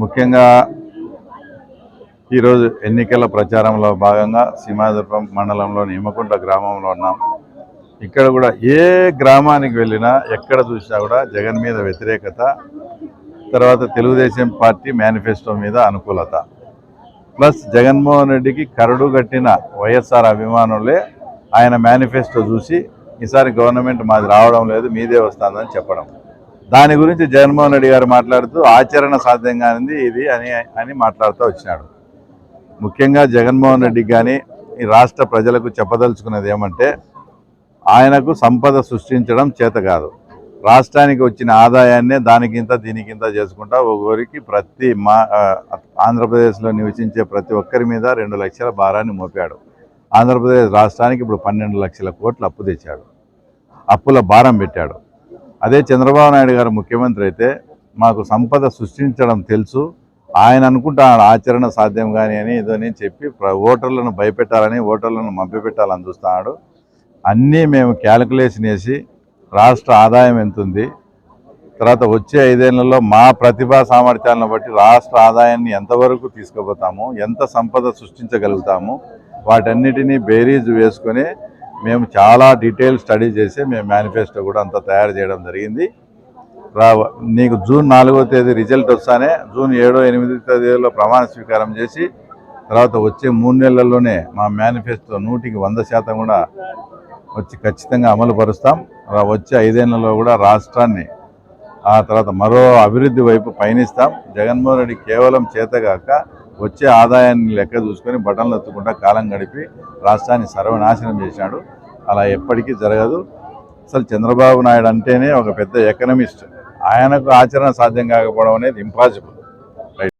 ముఖ్యంగా ఈరోజు ఎన్నికల ప్రచారంలో భాగంగా సీమాదుర్పం మండలంలోని హిమకుంట గ్రామంలో ఉన్నాం. ఇక్కడ కూడా ఏ గ్రామానికి వెళ్ళినా ఎక్కడ చూసినా కూడా జగన్ మీద వ్యతిరేకత తర్వాత తెలుగుదేశం పార్టీ మేనిఫెస్టో మీద అనుకూలత. ప్లస్ జగన్మోహన్ రెడ్డికి కరడు కట్టిన వైఎస్ఆర్ అభిమానులే ఆయన మేనిఫెస్టో చూసి ఈసారి గవర్నమెంట్ మాది రావడం లేదు మీదే వస్తుందని చెప్పడం. దాని గురించి జగన్మోహన్ రెడ్డి గారు మాట్లాడుతూ ఆచరణ సాధ్యం కానిది ఇది అని అని మాట్లాడుతూ వచ్చినాడు. ముఖ్యంగా జగన్మోహన్ రెడ్డికి కానీ ఈ రాష్ట్ర ప్రజలకు చెప్పదలుచుకున్నది ఏమంటే ఆయనకు సంపద సృష్టించడం చేత కాదు. రాష్ట్రానికి వచ్చిన ఆదాయాన్నే దానికింత దీనికింత చేసుకుంటా ఒకరికి ప్రతి మా ఆంధ్రప్రదేశ్లో నివసించే ప్రతి ఒక్కరి మీద రెండు లక్షల భారాన్ని మోపాడు. ఆంధ్రప్రదేశ్ రాష్ట్రానికి ఇప్పుడు పన్నెండు లక్షల కోట్లు అప్పు తెచ్చాడు. అప్పుల భారం పెట్టాడు. అదే చంద్రబాబు నాయుడు గారు ముఖ్యమంత్రి అయితే మాకు సంపద సృష్టించడం తెలుసు. ఆయన అనుకుంటాడు ఆచరణ సాధ్యం కానీ అని ఇదని చెప్పి ఓటర్లను భయపెట్టాలని ఓటర్లను మభ్యపెట్టాలని చూస్తున్నాడు. అన్నీ మేము క్యాలిక్యులేషన్ వేసి రాష్ట్ర ఆదాయం ఎంత ఉంది తర్వాత వచ్చే ఐదేళ్ళలో మా ప్రతిభా సామర్థ్యాలను బట్టి రాష్ట్ర ఆదాయాన్ని ఎంతవరకు తీసుకుపోతాము ఎంత సంపద సృష్టించగలుగుతాము వాటన్నిటినీ బేరీజ్ వేసుకొని మేము చాలా డీటెయిల్ స్టడీ చేసి మేము మేనిఫెస్టో కూడా అంతా తయారు చేయడం జరిగింది. రా నీకు జూన్ నాలుగో తేదీ రిజల్ట్ వస్తానే జూన్ ఏడో ఎనిమిది తేదీలో ప్రమాణ స్వీకారం చేసి తర్వాత వచ్చే మూడు నెలల్లోనే మా మేనిఫెస్టో నూటికి వంద శాతం కూడా వచ్చి ఖచ్చితంగా అమలు పరుస్తాం. రా- వచ్చే ఐదేళ్ళలో కూడా రాష్ట్రాన్ని ఆ తర్వాత మరో అభివృద్ధి వైపు పయనిస్తాం. జగన్మోహన్ రెడ్డి కేవలం చేతగాక వచ్చే ఆదాయాన్ని లెక్క చూసుకొని బటన్లు ఎత్తుకుంటా కాలం గడిపి రాష్ట్రాన్ని సర్వనాశనం చేశాడు. అలా ఎప్పటికీ జరగదు. అసలు చంద్రబాబు నాయుడు అంటేనే ఒక పెద్ద ఎకనమిస్ట్. ఆయనకు ఆచరణ సాధ్యం కాకపోవడం అనేది ఇంపాసిబుల్